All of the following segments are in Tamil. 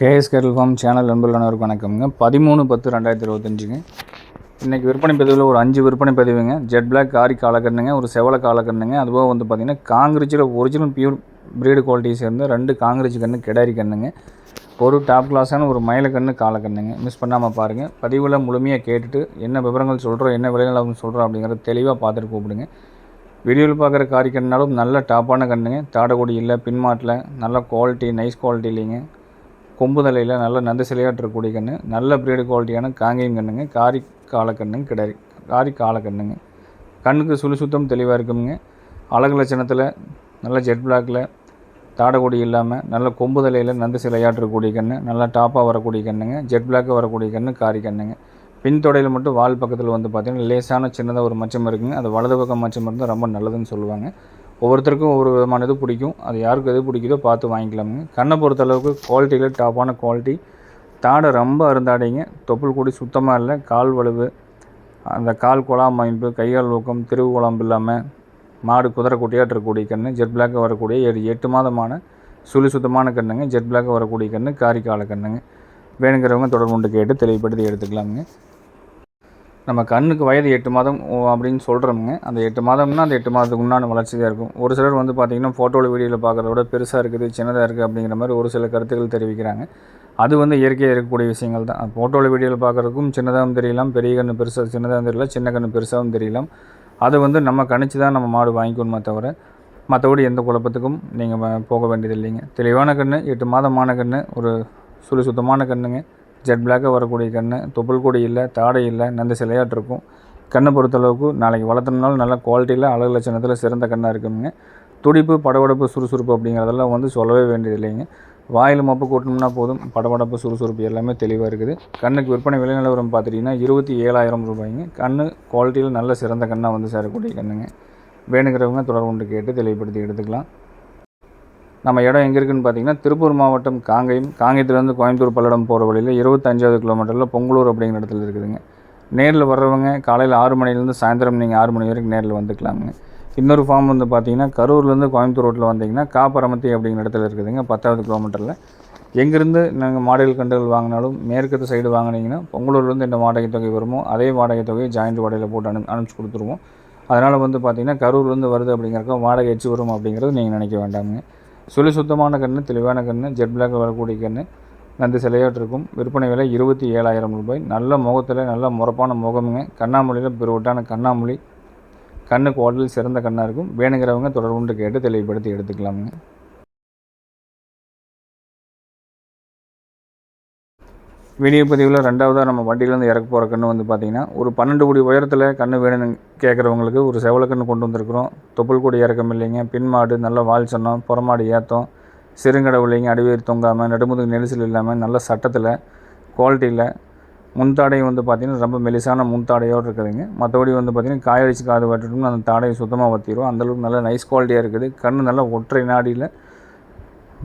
கேஎஸ் கேரல் ஃபார்ம் சேனல் நண்பர்களானவருக்கு வணக்கம்ங்க. பதிமூணு பத்து ரெண்டாயிரத்தி இருபத்தஞ்சுங்க. இன்றைக்கி விற்பனை பதிவில் ஒரு அஞ்சு விற்பனை பதிவுங்க. ஜெட் பிளாக் காரி காலக்கண்ணுங்க ஒரு செவலை காலக்கண்ணுங்க அதுபோக வந்து பார்த்திங்கன்னா காங்கிரீச்சில் ஒரிஜினல் பியூர் பிரீடு குவாலிட்டி சேர்ந்து ரெண்டு காங்கிரீச் கன்று கிடாரி கண்ணுங்க. ஒரு டாப் கிளாஸான ஒரு மயிலக்கண்ணு காலக்கண்ணுங்க மிஸ் பண்ணாமல் பாருங்கள் பதிவில் முழுமையாக கேட்டுட்டு என்ன விவரங்கள் சொல்கிறோம் என்ன விலைகள் சொல்கிறோம் அப்படிங்கிறத தெளிவாக பார்த்துட்டு கூப்பிடுங்க. வீடியோவில் பார்க்குற காரி கண்ணாலும் நல்ல டாப்பான கண்ணுங்க. தாடகுடி இல்லை பின்மாட்டில். நல்ல குவாலிட்டி நைஸ் குவாலிட்டி இல்லைங்க. கொம்பு தலையில் நல்ல நந்த சிலையாட்டு இருக்கக்கூடிய கன்று நல்ல பிரீடு குவாலிட்டியான காங்கேயம் கண்ணுங்க காரி காலக்கண்ணுங்க கிடை காரி காலக்கண்ணுங்க கண்ணுக்கு சுழி சுத்தம் தெளிவாக இருக்குங்க அழகு லட்சணத்தில் நல்ல ஜெட் பிளாக்கில் தாடகுடி இல்லாமல் நல்ல கொம்பு தலையில் நந்த சிலையாட்டு இருக்கக்கூடிய கன்று நல்லா டாப்பாக வரக்கூடிய கண்ணுங்க ஜெட் பிளாக்கு வரக்கூடிய கன்று காரி கண்ணுங்க. பின் தொடையில் மட்டும் வால் பக்கத்தில் வந்து பார்த்திங்கன்னா லேசான சின்னதாக ஒரு மச்சம் இருக்குங்க. அது வலது பக்கம் மச்சம் இருந்தால் ரொம்ப நல்லதுன்னு சொல்லுவாங்க. ஒவ்வொருத்தருக்கும் ஒவ்வொரு விதமான இது பிடிக்கும். அது யாருக்கு எது பிடிக்குதோ பார்த்து வாங்கிக்கலாமுங்க. கண்ணை பொறுத்த அளவுக்கு குவாலிட்டியில் டாப்பான குவாலிட்டி தாடை ரொம்ப அருந்தாடிங்க. தொப்புள் கூடி சுத்தமாக இல்லை. கால் வலுவு. அந்த கால் குழாம் அமைப்பு கைகால் ஊக்கம் திருவு குழம்பு இல்லாமல் மாடு குதிரை குட்டியாட்டு இருக்கக்கூடிய கன்று ஜெட் பிளாக்காக வரக்கூடிய ஏழு எட்டு மாதமான சுழி சுத்தமான கண்ணுங்க. ஜெட் பிளாக்காக வரக்கூடிய கன்று காரிக்கால கண்ணுங்க. வேணுங்கிறவங்க தொடர்பு கொண்டு கேட்டு தெளிவுபடுத்தி எடுத்துக்கலாமுங்க. நம்ம கண்ணுக்கு வயது எட்டு மாதம் அப்படின்னு சொல்கிறோமுங்க அந்த எட்டு மாதம்னா அந்த எட்டு மாதத்துக்கு உண்டான வளர்ச்சி தான் இருக்கும். ஒரு சிலர் வந்து பார்த்திங்கன்னா ஃபோட்டோவில் வீடியோவில் பார்க்குறத விட பெருசாக இருக்குது சின்னதாக இருக்குது அப்படிங்கிற மாதிரி ஒரு சில கருத்துக்கள் தெரிவிக்கிறாங்க. அது வந்து இயற்கையாக இருக்கக்கூடிய விஷயங்கள் தான். ஃபோட்டோவில் வீடியோவில் பார்க்குறதுக்கும் சின்னதாகவும் தெரியலாம். பெரிய கண்ணு பெருசாக சின்னதாகவும் தெரியல. சின்ன கண்ணு பெருசாகவும் தெரியலாம். அது வந்து நம்ம கணிச்சு தான் நம்ம மாடு வாங்கிக்கணுமே தவிர மற்றபடி எந்த குழப்பத்துக்கும் நீங்கள் போக வேண்டியது இல்லைங்க தெளிவான கன்று எட்டு மாதமான கன்று ஒரு சுழி சுத்தமான கண்ணுங்க. ஜெட் பிளாக்காக வரக்கூடிய கன்று தொப்புள் கொடி இல்லை தாடை இல்லை நந்த சிலையாட்டு இருக்கும். கண்ணை பொறுத்தளவுக்கு நாளைக்கு வளர்த்தனாலும் நல்ல குவாலிட்டியில் அழகு லட்சணத்தில் சிறந்த கண்ணாக இருக்குங்க. துடிப்பு படபடப்பு சுறுசுறுப்பு அப்படிங்கிறதெல்லாம் வந்து சொல்லவே வேண்டியது இல்லைங்க. வாயில் மப்பு கூட்டணும்னா போதும். படபடப்பு சுறுசுறுப்பு எல்லாமே தெளிவாக இருக்குது. கண்ணுக்கு விற்பனை விலை நிலவரம் பார்த்துட்டிங்கன்னா இருபத்தி ஏழாயிரம் ரூபாய்ங்க. கண் குவாலிட்டியில் நல்ல சிறந்த கண்ணாக வந்து சேரக்கூடிய கண்ணுங்க. வேணுங்கிறவங்க தொடர்பு கொண்டு கேட்டு தெளிவுபடுத்தி எடுத்துக்கலாம். நம்ம இடம் எங்கே இருக்குதுன்னு பார்த்தீங்கன்னா திருப்பூர் மாவட்டம் காங்கயம் காங்கயத்துலேருந்து கோயம்புத்தூர் பல்லடம் போகிற வழியில் இருபத்தஞ்சாவது கிலோமீட்டரில் பொங்கலூர் அப்படிங்கிற இடத்துல இருக்குதுங்க. நேரில் வர்றவங்க காலையில் ஆறு மணிலேருந்து சாயந்தரம் நீங்கள் ஆறு மணி வரைக்கும் நேரில் வந்துக்கலாமுங்க இன்னொரு ஃபார்ம் வந்து பார்த்தீங்கன்னா கரூர்லேருந்து கோயம்புத்தூர் ரோட்டில் வந்தீங்கன்னா காப்பரமத்தி அப்படிங்கிற இடத்துல இருக்குதுங்க பத்தாவது கிலோமீட்டரில் எங்கேருந்து நாங்கள் மாடல் கண்டுகள் வாங்கினாலும் மேற்கத்து சைடு வாங்கினீங்கன்னா பொங்கலூர்லேருந்து என்ன வாடகை தொகை வருமோ அதே வாடகை தொகையை ஜாயிண்ட் வாடகையில் போட்டு அனு அனுப்பிச்சி கொடுத்துருவோம். அதனால் வந்து பார்த்திங்கன்னா கரூர்லேருந்து வருது அப்படிங்கிறக்க வாடகை எச்சு வரும் அப்படிங்கிறது நீங்கள் நினைக்க வேண்டாமுங்க. சுழி சுத்தமான கன்று தெளிவான கன்று ஜெட் பிளாக் வரக்கூடிய கன்று. நந்து சிலையாட்டிருக்கும் விற்பனை விலை இருபத்தி ஏழாயிரம் ரூபாய். நல்ல முகத்தில் நல்ல முறப்பான முகமுங்க. கண்ணாமொழியில் பெருவட்டான கண்ணாமொழி கண்ணு உடலில் சிறந்த கண்ணாக இருக்கும். வேணுங்கிறவங்க தொடர்புண்டு கேட்டு தெளிவுபடுத்தி எடுத்துக்கலாமுங்க. வீடியோ பதிவில் ரெண்டாவதாக நம்ம வண்டியிலேருந்து இறக்க போகிற கன்று வந்து பார்த்திங்கன்னா ஒரு பன்னெண்டு கோடி உயரத்தில் கன்று வேணும்னு கேட்குறவங்களுக்கு ஒரு செவலக்கன்று கொண்டு வந்திருக்கிறோம். தொப்புள் கொடி இறக்கம் இல்லைங்க. பின்மாடு நல்ல வால் சொன்னோம். புறமாடு ஏற்றம் சிறுங்கடை இல்லைங்க அடிவேர் தொங்காமல் நடுமுதுகு நெரிசல் இல்லாமல் நல்ல சட்டத்தில் குவாலிட்டியில் முன்தாடை வந்து பார்த்திங்கன்னா ரொம்ப மெலிசான முன்தாடையோடு இருக்குதுங்க. மற்றபடி வந்து பார்த்திங்கன்னா காயடிச்சு காது வட்டுட்டோம்னா அந்த தாடையை சுத்தமாக வற்றிடும் அந்தளவுக்கு நல்ல நைஸ் குவாலிட்டியாக இருக்குது. கண் நல்லா ஒற்றை நாடியில்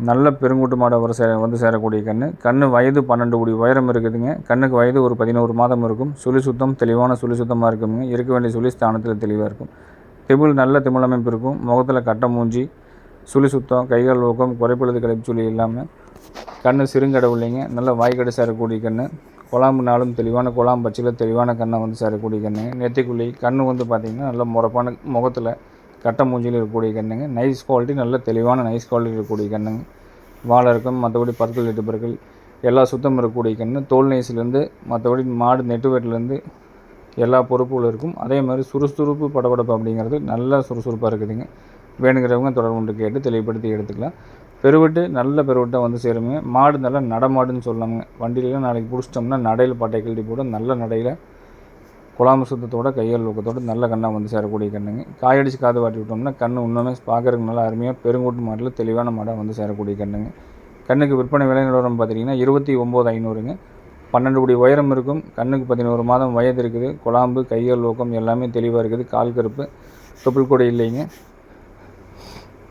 நல்ல பெருங்கூட்டு மாடை வர சே வந்து சேரக்கூடிய கன்று கன்று வயது பன்னெண்டு கோடி உயரம் இருக்குதுங்க. கண்ணுக்கு வயது ஒரு பதினோரு மாதம் இருக்கும். சுழி சுத்தம் தெளிவான சுழி சுத்தமாக இருக்குங்க. இருக்க வேண்டிய சுழி ஸ்தானத்தில் தெளிவாக இருக்கும். திமிழ் நல்ல திமிழ் அமைப்பு இருக்கும். முகத்தில் கட்ட மூஞ்சி சுழி சுத்தம் கைகால் ஊக்கம் குறைப்பழுது கிடைப்பு சொல்லி இல்லாமல் கண் சிறுங்கடவுள்ளைங்க. நல்ல வாய்க்கடை சேரக்கூடிய கன்று குழாம்புனாலும் தெளிவான குழாம்பச்சியில் தெளிவான கண்ணை வந்து சேரக்கூடிய கன்று நெத்திக்குள்ளி கண் வந்து பார்த்திங்கன்னா நல்ல முறப்பான முகத்தில் கட்ட மூஞ்சியில் இருக்கக்கூடிய கண்ணுங்க. நைஸ் குவாலிட்டி நல்ல தெளிவான நைஸ் குவாலிட்டி இருக்கக்கூடிய கண்ணுங்க. வாழை இருக்கும் மற்றபடி பற்கள் எட்டு பற்கள் எல்லா சுத்தம் இருக்கக்கூடிய கண்ணு. தோல் நைஸ்லேருந்து மற்றபடி மாடு நெட்டுவேட்டிலேருந்து எல்லா பொறுப்புகளும் இருக்கும். அதே மாதிரி சுறுசுறுப்பு படபடப்பு அப்படிங்கிறது நல்லா சுறுசுறுப்பாக இருக்குதுங்க. வேணுங்கிறவங்க தொடர்பு கொண்டு கேட்டு தெளிவுபடுத்தி எடுத்துக்கலாம். பெருவிட்டு நல்ல பெருவெட்டாக வந்து சேருங்க. மாடு நல்லா நடமாடுன்னு சொல்லாமுங்க வண்டியிலலாம் நாளைக்கு பிடிச்சிட்டோம்னா நடையில் பட்டை கழட்டி போட நல்ல நடையில் குழாம்பு சுத்தத்தோட கையால் ஊக்கத்தோட நல்ல கண்ணாக வந்து சேரக்கூடிய கண்ணுங்க. காயடிச்சு காது வாட்டி விட்டோம்னா கண் இன்னுமே பார்க்குறதுக்கு நல்லா அருமையாக பெருங்கூட்டு மாட்டில் தெளிவான மாடாக வந்து சேரக்கூடிய கண்ணுங்க. கண்ணுக்கு விற்பனை விலை நிலவரம் பார்த்தீங்கன்னா இருபத்தி ஒம்பது ஐநூறுங்க. பன்னெண்டு கோடி உயரம் இருக்கும். கண்ணுக்கு பதினோரு மாதம் வயது இருக்குது. குழாம்பு கையல் ஊக்கம் எல்லாமே தெளிவாக இருக்குது. கால் கருப்பு தொப்புள் கூட இல்லைங்க.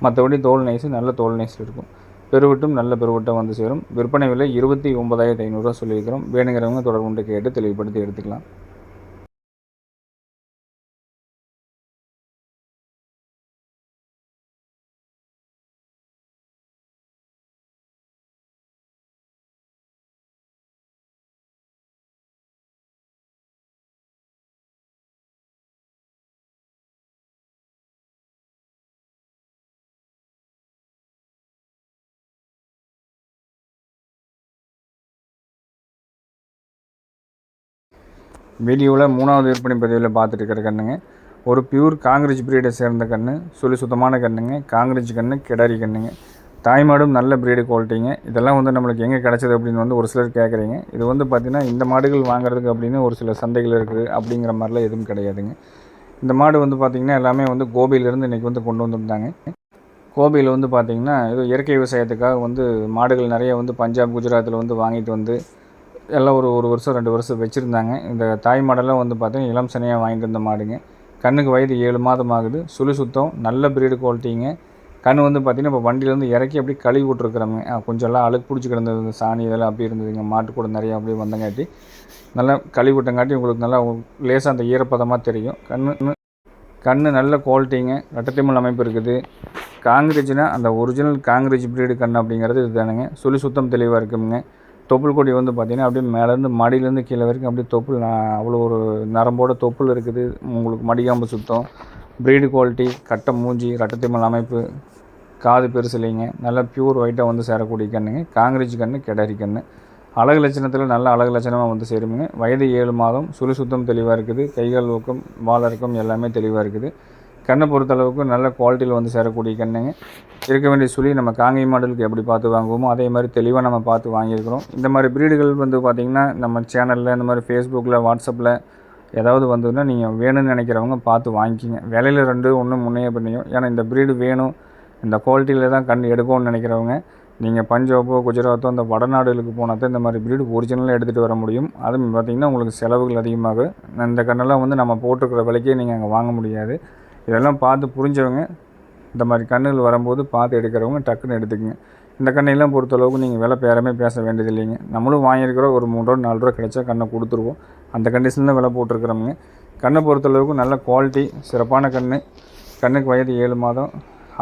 மற்றபடி தோல் நைஸு நல்ல தோல் நைஸில் இருக்கும். பெருவட்டும் நல்ல பெருவட்டம் வந்து சேரும். விற்பனை விலை இருபத்தி ஒன்பதாயிரத்தி ஐநூறுரூவா சொல்லியிருக்கிறோம். வேணுங்கிறவங்க தொடர்பு கேட்டு தெளிவுபடுத்தி எடுத்துக்கலாம். வீடியோவில் மூணாவது விற்பனை பதிவில் பார்த்துட்டு இருக்கிற கண்ணுங்க. ஒரு பியூர் காங்கிரீஜ் பிரீடை சேர்ந்த கன்று சொல்லி சுத்தமான கண்ணுங்க காங்கிரீஜ் கன்று கிடாரி கண்ணுங்க. தாய்மாடும் நல்ல பிரீடு குவாலிட்டிங்க இதெல்லாம் வந்து நம்மளுக்கு எங்கே கிடச்சிது அப்படின்னு வந்து ஒரு சிலர் கேட்குறீங்க இது வந்து பார்த்திங்கன்னா இந்த மாடுகள் வாங்குறதுக்கு அப்படின்னு ஒரு சில சந்தைகள் இருக்குது அப்படிங்கிற மாதிரிலாம் எதுவும் கிடையாதுங்க. இந்த மாடு வந்து பார்த்திங்கன்னா எல்லாமே வந்து கோபியிலேருந்து இன்றைக்கி வந்து கொண்டு வந்திருந்தாங்க. கோபியில் வந்து பார்த்திங்கன்னா ஏதோ இயற்கை விவசாயத்துக்காக வந்து மாடுகள் நிறைய வந்து பஞ்சாப் குஜராத்தில் வந்து வாங்கிட்டு வந்து எல்லாம் ஒரு ஒரு வருஷம் ரெண்டு வருஷம் வச்சுருந்தாங்க. இந்த தாய் மாடெல்லாம் வந்து பார்த்தீங்கன்னா இளம் சனையாக வாங்கிட்டு இருந்த மாடுங்க. கண்ணுக்கு வயது ஏழு மாதம் ஆகுது. சுழி சுத்தம் நல்ல பிரீடு குவாலிட்டிங்க கண் வந்து பார்த்திங்கன்னா இப்போ வண்டியிலேருந்து இறக்கி அப்படியே கழுவி விட்ருக்குறாங்க கொஞ்சம் எல்லாம் அழுக்கு பிடிச்சி கிடந்தது இந்த சாணி இதெல்லாம் அப்படி இருந்ததுங்க. மாட்டு கூட நிறையா அப்படியே வந்தங்காட்டி நல்லா கழுவி விட்டங்காட்டி உங்களுக்கு நல்லா லேசாக அந்த ஈரப்பதமாக தெரியும். கண் கண் நல்ல குவாலிட்டிங்க ரெட்டத்திமல் அமைப்பு இருக்குது. காங்கிரீஜ்னால் அந்த ஒரிஜினல் காங்கிரீஜ் பிரீடு கண் அப்படிங்கிறது இது தானுங்க சுழி சுத்தம் தெளிவாக இருக்குங்க. தொப்புள் கொடி வந்து பார்த்திங்கன்னா அப்படியே மேலேருந்து மடியிலேருந்து கீழே வரைக்கும் அப்படியே தொப்புள் அவ்வளோ ஒரு நரம்போட தொப்புள் இருக்குது. உங்களுக்கு மடிகாம்பு சுத்தம். ப்ரீடு குவாலிட்டி கட்டை மூஞ்சி ரட்டத்திமல் அமைப்பு காது பெருசு இல்லைங்க நல்லா பியூர் ஒயிட்டாக வந்து சேரக்கூடிய கண்ணுங்க காங்கிரீஜ் கன்று கெடரி கண்ணு அழகு லட்சணத்தில் நல்ல அழகு லட்சணமாக வந்து சேருமுங்க வயது ஏழு மாதம் சுழி சுத்தம் தெளிவாக இருக்குது. கைகள் ஊக்கம் வாழறக்கம் எல்லாமே தெளிவாக இருக்குது. கண்ணை பொறுத்தளவுக்கு நல்ல குவாலிட்டியில் வந்து சேரக்கூடிய கண்ணுங்க. இருக்க வேண்டிய சுழி நம்ம காங்கை மாடலுக்கு எப்படி பார்த்து வாங்குவோமோ அதே மாதிரி தெளிவாக நம்ம பார்த்து வாங்கியிருக்கிறோம். இந்த மாதிரி ப்ரீடுகள் வந்து பார்த்திங்கன்னா நம்ம சேனலில் இந்த மாதிரி ஃபேஸ்புக்கில் வாட்ஸ்அப்பில் ஏதாவது வந்ததுன்னா நீங்கள் வேணும்னு நினைக்கிறவங்க பார்த்து வாங்கிக்கிங்க. விலையில் ரெண்டு ஒன்று முன்னையே பண்ணியும். ஏன்னா இந்த ப்ரீடு வேணும். இந்த குவாலிட்டியில் தான் கண் எடுக்கும்னு நினைக்கிறவங்க நீங்கள் பஞ்சாபோ குஜராத்தோ அந்த வடநாடுகளுக்கு போனால் தான் இந்த மாதிரி ப்ரீடு ஒரிஜினலாக எடுத்துகிட்டு வர முடியும். அதுவும் பார்த்திங்கன்னா உங்களுக்கு செலவுகள் அதிகமாகும். இந்த கண்ணெல்லாம் வந்து நம்ம போட்டிருக்கிற விலைக்கே நீங்கள் அங்கே வாங்க முடியாது. இதெல்லாம் பார்த்து புரிஞ்சவங்க இந்த மாதிரி கண்ணுகள் வரும்போது பார்த்து எடுக்கிறவங்க டக்குன்னு எடுத்துக்கங்க. இந்த கண்ணையெல்லாம் பொறுத்தளவுக்கு நீங்கள் விலை பேரமே பேச வேண்டியது இல்லைங்க நம்மளும் வாங்கியிருக்கிறோம் ஒரு மூணு ரூபா நாலு ரூபா கிடைச்சா கண்ணை கொடுத்துருவோம். அந்த கண்டிஷனில் விலை போட்டிருக்கிறோமுங்க. கண்ணை பொறுத்தளவுக்கு நல்ல குவாலிட்டி சிறப்பான கண் கண்ணுக்கு வயது ஏழு மாதம்.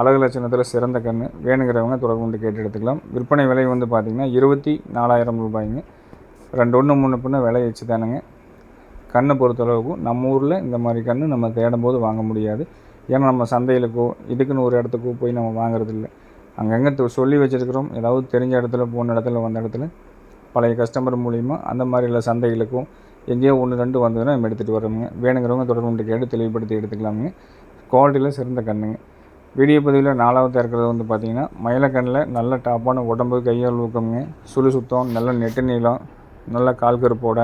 அழகு லட்சணத்தில் சிறந்த கண் வேணுங்கிறவங்க தொடர்பு வந்து கேட்டு எடுத்துக்கலாம். விற்பனை விலை வந்து பார்த்திங்கன்னா இருபத்தி நாலாயிரம் ரூபாய்ங்க. ரெண்டு ஒன்று மூணு பின்ன விலை வச்சு தானுங்க. கண்ணை பொறுத்தளவுக்கும் நம்ம ஊரில் இந்த மாதிரி கன்று நம்ம தேடும் போது வாங்க முடியாது. ஏன்னா நம்ம சந்தையிலுக்கோ இதுக்குன்னு ஒரு இடத்துக்கோ போய் நம்ம வாங்குறதில்ல. அங்கங்கே சொல்லி வச்சுருக்கிறோம். ஏதாவது தெரிஞ்ச இடத்துல போன இடத்துல வந்த இடத்துல. பழைய கஸ்டமர் மூலிமா அந்த மாதிரி உள்ள சந்தைகளுக்கும் எங்கேயோ ஒன்று ரெண்டு வந்ததுன்னா நம்ம எடுத்துகிட்டு வரோமுங்க வேணுங்கிறவங்க தொடர்பு கேட்டு தெளிவுபடுத்தி எடுத்துக்கலாமுங்க. குவாலிட்டியில் சிறந்த கண்ணுங்க. வீடியோ பதிவில் நாலாவது இருக்கிறது வந்து பார்த்திங்கன்னா மயிலக்கண்ணில் நல்ல டாப்பான உடம்பு கையால் ஊக்கமுங்க. சுழு சுத்தம் நல்ல நெட்டு நீளம் நல்ல கால் கருப்போட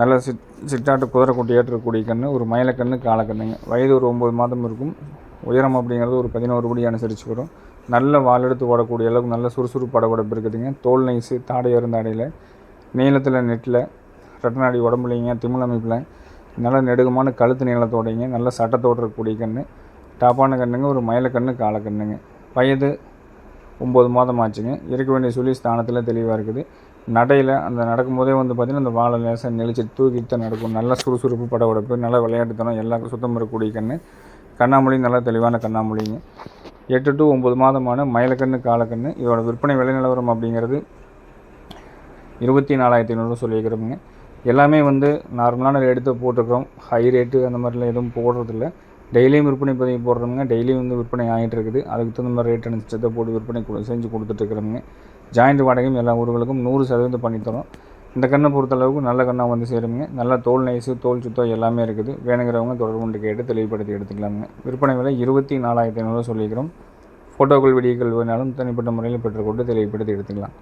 நல்ல சிட் சிட்டாட்டு குதிரைக்குட்டி ஏற்றக்கூடிய கன்று ஒரு மயிலக்கன்று காலக்கண்ணுங்க. வயது ஒரு ஒம்பது மாதம் இருக்கும். உயரம் அப்படிங்கிறது ஒரு பதினோரு படி அனுசரித்து வரும். நல்ல வால் எடுத்து ஓடக்கூடிய அளவுக்கு நல்ல சுறுசுறுப்பு படகுடப்பு இருக்குதுங்க. தோல் நைஸு தாடை இருந்த அடையில் நீளத்தில் நெட்டில் ரெட்டநாடி உடம்புலைங்க திமிழ் அமைப்பில். நல்ல நெடுகமான கழுத்து நீளத்தோடைங்க நல்ல சட்டத்தோடு இருக்கக்கூடிய கன்று டாப்பான கண்ணுங்க ஒரு மயிலக்கண்ணு காலக்கண்ணுங்க. வயது ஒம்பது மாதம் ஆச்சுங்க. இருக்க வேண்டிய சொல்லி ஸ்தானத்தில் தெளிவாக இருக்குது. நடையில் அந்த நடக்கும்போதே வந்து பார்த்திங்கன்னா அந்த வாழை லேசாக நெளிச்சு தூக்கிட்டு தான் நடக்கும். நல்லா சுறுசுறுப்பு பட நல்லா விளையாட்டுத்தனம் எல்லாருக்கும் சுத்தம் இருக்கக்கூடிய கண்ணு. கண்ணாமொழி நல்லா தெளிவான கண்ணாமொழிங்க எட்டு டு ஒம்பது மாதமான மயிலக்கண்ணு காலக்கண்ணு இதோட விற்பனை விலை நிலவரம் அப்படிங்கிறது இருபத்தி நாலாயிரத்தி ஐநூறு சொல்லியிருக்கிறோமுங்க. எல்லாமே வந்து நார்மலான ரேட்டு போட்டிருக்கிறோம். ஹை ரேட்டு அந்த மாதிரிலாம் எதுவும் போடுறதில்ல. டெய்லியும் விற்பனை பதிவு போடுறவங்க டெய்லியும் வந்து விற்பனை ஆகிட்டு இருக்குது. அதுக்கு தகுந்த மாதிரி ரேட் அனுப்பிச்சதை போட்டு விற்பனை செஞ்சு கொடுத்துட்ருக்குறவங்க ஜாயிண்ட் வாடகையும் எல்லா ஊர்களுக்கும் நூறு சதவீதம் பண்ணித்தரோம் இந்த கண்ணை பொறுத்தளவுக்கு நல்ல கண்ணாக வந்து சேருங்க நல்லா தோல் நைஸு தோல் சுத்தம் எல்லாமே இருக்குது. வேணுங்கிறவங்க தொடர்பு கொண்டு கேட்டு தெளிவுபடுத்தி எடுத்துக்கலாமுங்க விற்பனை விலை இருபத்தி நாலாயிரத்தி ஐநூறுவா சொல்லிக்கிறோம் ஃபோட்டோக்கள் வீடியோக்கள் வேணாலும் தனிப்பட்ட முறையில் பெற்றுக்கொண்டு தெளிவுபடுத்தி எடுத்துக்கலாம்.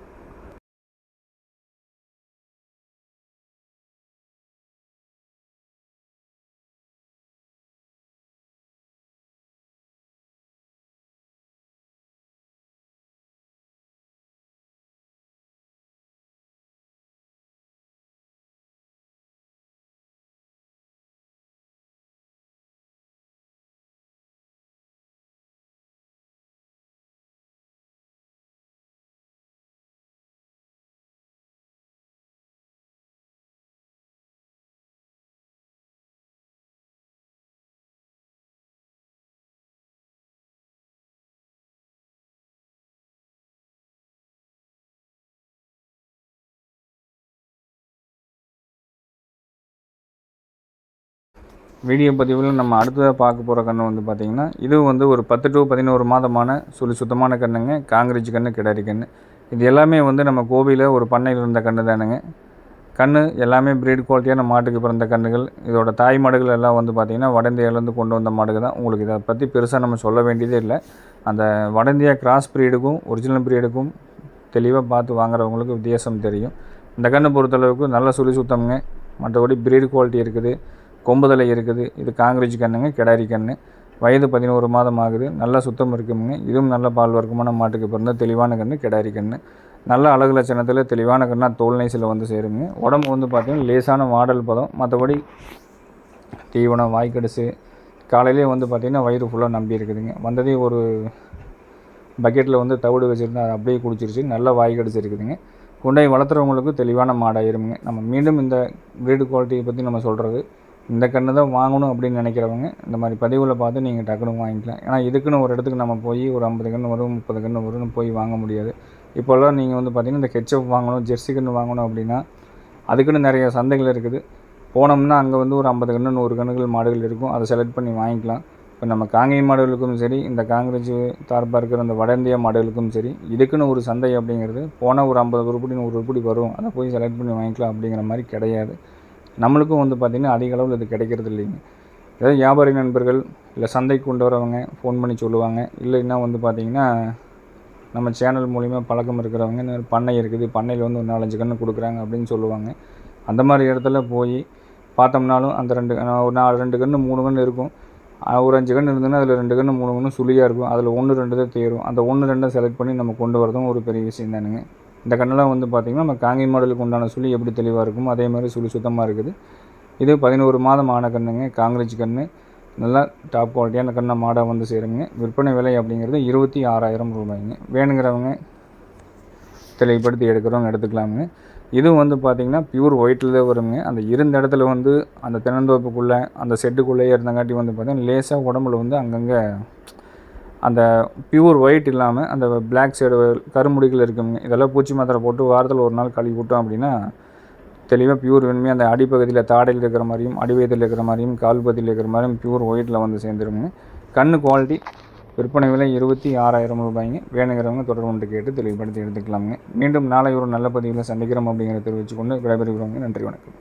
வீடியோ பதிவில் நம்ம அடுத்ததாக பார்க்க போகிற கன்று வந்து பார்த்திங்கன்னா இது வந்து ஒரு பத்து டு பதினோரு மாதமான சுழி சுத்தமான கண்ணுங்க. காங்கிரீஜ் கன்று கிடாரி கன்று இது எல்லாமே வந்து நம்ம கோவிலில் ஒரு பண்ணையில் இருந்த கன்று தானுங்க. கன்று எல்லாமே ப்ரீட் குவாலிட்டியான மாட்டுக்கு பிறந்த கன்றுகள் இதோட தாய் மாடுகள் எல்லாம் வந்து பார்த்திங்கன்னா வடந்தியாவிலேருந்து கொண்டு வந்த மாடுகள் தான். உங்களுக்கு இதை பற்றி பெருசாக நம்ம சொல்ல வேண்டியதே இல்லை. அந்த வட இந்தியா கிராஸ் ப்ரீடுக்கும் ஒரிஜினல் ப்ரீடுக்கும் தெளிவாக பார்த்து வாங்குறவங்களுக்கு வித்தியாசம் தெரியும். இந்த கன்று பொறுத்தளவுக்கு நல்ல சுழி சுத்தம்ங்க. மற்றபடி ப்ரீட் குவாலிட்டி இருக்குது. கொம்புதலை இருக்குது. இது காங்கிரீஜ் கண்ணுங்க கிடாரி கன்று வயது பதினோரு மாதம் ஆகுது. நல்ல சுத்தம் இருக்குமுங்க. இதுவும் நல்ல பால் வர்க்கமான மாட்டுக்கு பிறந்த தெளிவான கன்று கிடாரி கன்று நல்ல அழகு லட்சணத்தில் தெளிவான கண்ணாக தோல் நைசில் வந்து சேருங்க உடம்பு வந்து பார்த்திங்கன்னா லேசான மாடல் பதம். மற்றபடி தீவனம் வாய்க்கடிசு காலையிலே வந்து பார்த்திங்கன்னா வயிறு ஃபுல்லாக நம்பி இருக்குதுங்க. வந்ததே ஒரு பக்கெட்டில் வந்து தவிடு வச்சுருந்தா அது அப்படியே குடிச்சிருச்சு. நல்லா வாய் இருக்குதுங்க. குண்டை வளர்த்துறவங்களுக்கு தெளிவான மாடாயிருமுங்க. நம்ம மீண்டும் இந்த ப்ரீடு குவாலிட்டியை பற்றி நம்ம சொல்கிறது இந்த கன்று தான் வாங்கணும் அப்படின்னு நினைக்கிறவங்க இந்த மாதிரி பதிவில் பார்த்து நீங்கள் டக்குனு வாங்கிக்கலாம். ஏன்னா இதுக்குன்னு ஒரு இடத்துக்கு நம்ம போய் ஒரு ஐம்பது கன்று வரும் முப்பது கன்று வரும்னு போய் வாங்க முடியாது. இப்போல்லாம் நீங்கள் வந்து பார்த்திங்கன்னா இந்த ஹெச்எஃப் வாங்கணும் ஜெர்சி கன்று வாங்கணும் அப்படின்னா அதுக்குன்னு நிறைய சந்தைகள் இருக்குது. போனோம்னா அங்கே வந்து ஒரு ஐம்பது கன்று நூறு கன்றுகள் மாடுகள் இருக்கும். அதை செலக்ட் பண்ணி வாங்கிக்கலாம். இப்போ நம்ம காங்கேய மாடுகளுக்கும் சரி இந்த காங்கிரஸ் தார்பாக இருக்கிற அந்த வட இந்தியா மாடுகளுக்கும் சரி இதுக்குன்னு ஒரு சந்தை அப்படிங்கிறது போனால் ஒரு ஐம்பது உருப்படி நூறு உருப்படி வரும். அதை போய் செலக்ட் பண்ணி வாங்கிக்கலாம் அப்படிங்கிற மாதிரி கிடையாது. நம்மளுக்கும் வந்து பார்த்திங்கன்னா அதிக அளவில் இது கிடைக்கிறது இல்லைங்க. ஏதாவது வியாபாரி நண்பர்கள் இல்லை சந்தைக்கு கொண்டு வரவங்க ஃபோன் பண்ணி சொல்லுவாங்க. இல்லைன்னா வந்து பார்த்திங்கன்னா நம்ம சேனல் மூலிமா பழக்கம் இருக்கிறவங்க இந்த பண்ணை இருக்குது பண்ணையில் வந்து ஒரு நாலஞ்சு கன்று கொடுக்குறாங்க அப்படின்னு சொல்லுவாங்க. அந்த மாதிரி இடத்துல போய் பார்த்தோம்னாலும் அந்த ரெண்டு ஒரு நாலு ரெண்டு கன்று மூணு கன்று இருக்கும். ஒரு அஞ்சு கன்று இருந்ததுன்னா அதில் ரெண்டு கன்று மூணு கன்று சுழியாக இருக்கும். அதில் ஒன்று ரெண்டு தான் தேரும். அந்த ஒன்று ரெண்டை செலக்ட் பண்ணி நம்ம கொண்டு வரதும் ஒரு பெரிய விஷயம் தானுங்க. இந்த கண்ணெல்லாம் வந்து பார்த்திங்கன்னா நம்ம காங்கி மாடலுக்கு உண்டான சுழி எப்படி தெளிவாக இருக்கும் அதே மாதிரி சுழி சுத்தமாக இருக்குது. இது பதினோரு மாதம் ஆன கண்ணுங்க காங்கிரஸ் கன்று நல்லா டாப் குவாலிட்டியான கண்ணை மாடாக வந்து சேருங்க. விற்பனை விலை அப்படிங்கிறது இருபத்தி ஆறாயிரம் ரூபாய்ங்க. வேணுங்கிறவங்க தெளிவுபடுத்தி எடுக்கிறவங்க எடுத்துக்கலாமுங்க. இதுவும் வந்து பார்த்திங்கன்னா பியூர் ஒயிட்டில் தான் வருங்க. அந்த இருந்த இடத்துல வந்து அந்த தென்னந்தோப்புக்குள்ளே அந்த செட்டுக்குள்ளேயே இருந்தங்காட்டி வந்து பார்த்திங்கன்னா லேசாக உடம்புல வந்து அங்கங்கே அந்த பியூர் ஒயிட் இல்லாமல் அந்த பிளாக் சைடு கருமுடிகள் இருக்குங்க இதெல்லாம் பூச்சி மாத்திரை போட்டு வாரத்தில் ஒரு நாள் கழுவி விட்டோம் அப்படின்னா தெளிவாக பியூர் வேணுமே அந்த அடிப்பகுதியில் தாடையில் இருக்கிற மாதிரியும் அடிவயத்தில் இருக்கிற மாதிரியும் கால் பகுதியில் இருக்கிற மாதிரியும் பியூர் ஒயிட்டில் வந்து சேர்ந்துருங்க. கண்ணு குவாலிட்டி விற்பனை விலை இருபத்தி ஆறாயிரம் ரூபாய்ங்க. வேணுங்கிறவங்க தொடர்பு கொண்டு கேட்டு தெளிவுபடுத்தி எடுத்துக்கலாமுங்க. மீண்டும் நாளை ஒரு நல்ல பதிவில் சந்திக்கிறோம் அப்படிங்கிறத தெரிவித்துக்கொண்டு விடைபெறுகிறோங்க. நன்றி வணக்கம்.